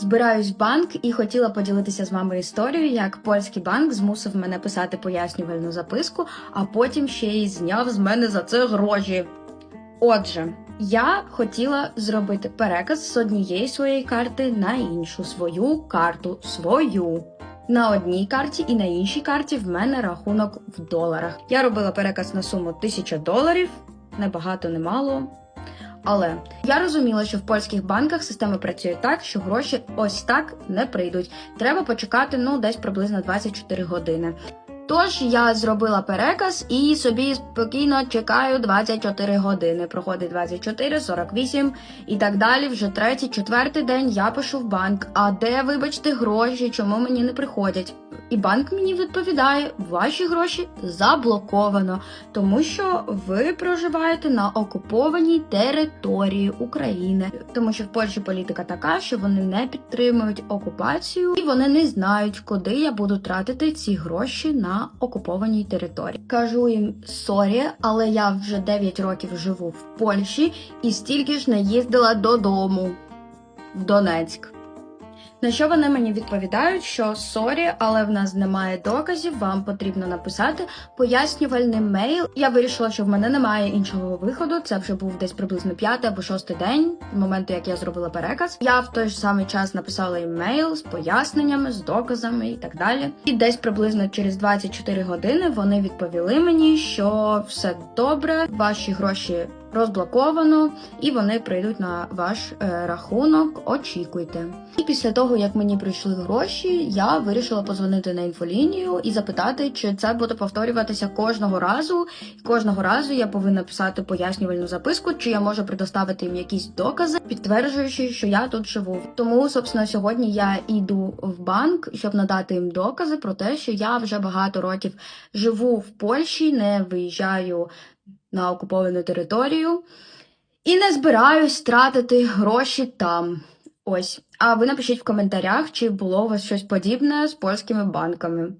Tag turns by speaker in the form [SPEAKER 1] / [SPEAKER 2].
[SPEAKER 1] Збираюсь в банк і хотіла поділитися з вами історією, як польський банк змусив мене писати пояснювальну записку, а потім ще й зняв з мене за це гроші. Отже, я хотіла зробити переказ з однієї своєї карти на іншу свою карту свою. На одній карті і на іншій карті в мене рахунок в доларах. Я робила переказ на суму 1000 доларів, не багато, не мало. Але я розуміла, що в польських банках система працює так, що гроші ось так не прийдуть. Треба почекати ну десь приблизно 24 години. Тож я зробила переказ і собі спокійно чекаю 24 години. Проходить 24, 48 і так далі. Вже третій, четвертий день я пишу в банк. А де, вибачте, гроші? Чому мені не приходять? І банк мені відповідає: ваші гроші заблоковано, тому що ви проживаєте на окупованій території України. Тому що в Польщі політика така, що вони не підтримують окупацію, і вони не знають, куди я буду тратити ці гроші на окупованій території. Кажу їм сорі, але я вже 9 років живу в Польщі і стільки ж не їздила додому в Донецьк. На що вони мені відповідають, що сорі, але в нас немає доказів, вам потрібно написати пояснювальний мейл. Я вирішила, що в мене немає іншого виходу. Це вже був десь приблизно п'ятий або шостий день, з моменту, як я зробила переказ. Я в той ж самий час написала їм мейл з поясненнями, з доказами і так далі. І десь приблизно через 24 години вони відповіли мені, що все добре, ваші гроші розблоковано, і вони прийдуть на ваш е, рахунок. Очікуйте. І після того, як мені прийшли гроші, я вирішила позвонити на інфолінію і запитати, чи це буде повторюватися кожного разу. Кожного разу я повинна писати пояснювальну записку, чи я можу предоставити їм якісь докази, підтверджуючи, що я тут живу. Тому, собственно, сьогодні я йду в банк, щоб надати їм докази про те, що я вже багато років живу в Польщі, не виїжджаю на окуповану територію і не збираюсь тратити гроші там. Ось. А ви напишіть в коментарях, чи було у вас щось подібне з польськими банками.